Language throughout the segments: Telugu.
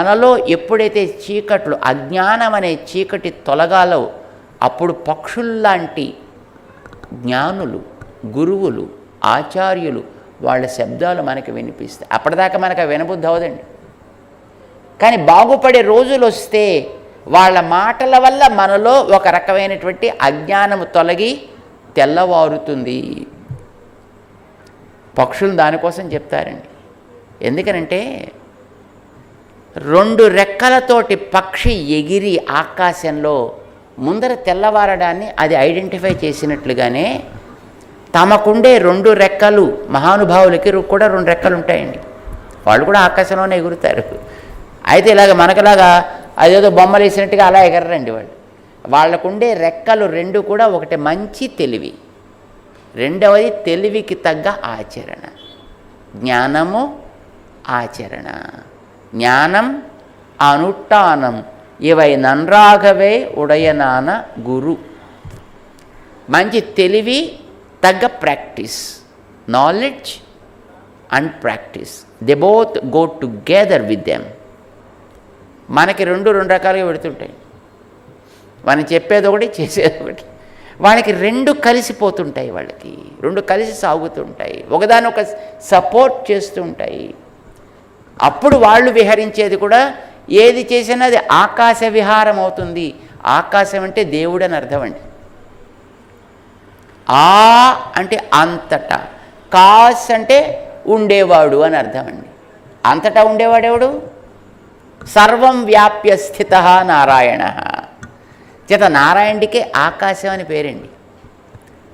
మనలో ఎప్పుడైతే చీకట్లు అజ్ఞానం అనే చీకటి తొలగాలో అప్పుడు పక్షుల్లాంటి జ్ఞానులు గురువులు ఆచార్యులు వాళ్ళ శబ్దాలు మనకి వినిపిస్తాయి. అప్పటిదాకా మనకు వినబుద్ధి అవదండి కానీ బాగుపడే రోజులు వస్తే వాళ్ళ మాటల వల్ల మనలో ఒక రకమైనటువంటి అజ్ఞానము తొలగి తెల్లవారుతుంది. పక్షులు దానికోసం చెప్తారండి. ఎందుకనంటే రెండు రెక్కలతోటి పక్షి ఎగిరి ఆకాశంలో ముందర తెల్లవారడాన్ని అది ఐడెంటిఫై చేసినట్లుగానే తమకుండే రెండు రెక్కలు మహానుభావులకి కూడా రెండు రెక్కలు ఉంటాయండి వాళ్ళు కూడా ఆకాశంలోనే ఎగురుతారు. అయితే ఇలాగ మనకులాగా అదేదో బొమ్మలు వేసినట్టుగా అలా ఎగరరండి వాళ్ళు. వాళ్ళకుండే రెక్కలు రెండు కూడా ఒకటి మంచి తెలివి రెండవది తెలివికి తగ్గ ఆచరణ. జ్ఞానము ఆచరణ. జ్ఞానం అనుష్ఠానం. ఇవై నన్రాగవే ఉడయనాన గురు. మంచి తెలివి తగ్గ practice. Knowledge and practice they both go together with them మనకి రెండు రెండు రకాలుగా పెడుతుంటాయి. మనం చెప్పేది ఒకటి చేసేది ఒకటి. వాళ్ళకి రెండు కలిసిపోతుంటాయి వాళ్ళకి. రెండు కలిసి సాగుతుంటాయి. ఒకదాని ఒక సపోర్ట్ చేస్తుంటాయి. అప్పుడు వాళ్ళు విహరించేది కూడా ఏది చేసినా అది ఆకాశ విహారం అవుతుంది. ఆకాశం అంటే దేవుడు అని అర్థం అండి. ఆ అంటే అంతటా. కాస్ అంటే ఉండేవాడు అని అర్థం అండి. అంతటా ఉండేవాడెవడు సర్వం వ్యాప్య స్థిత నారాయణ. చేత నారాయణుడికే ఆకాశం అని పేరండి.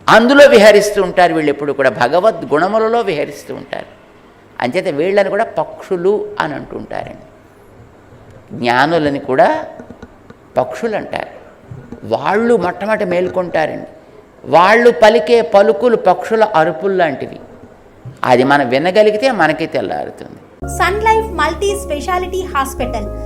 అందులో విహరిస్తూ ఉంటారు వీళ్ళు ఎప్పుడు కూడా. భగవద్ గుణములలో విహరిస్తూ ఉంటారు. అంచేత వీళ్ళని కూడా పక్షులు అని అంటుంటారండి. జ్ఞానులని కూడా పక్షులు అంటారు వాళ్ళు మొట్టమొదటి మేల్కొంటారండి. వాళ్ళు పలికే పలుకులు పక్షుల అరుపులు లాంటివి. అది మనం వినగలిగితే మనకి తెల్లారుతుంది. Sun Life multi speciality hospital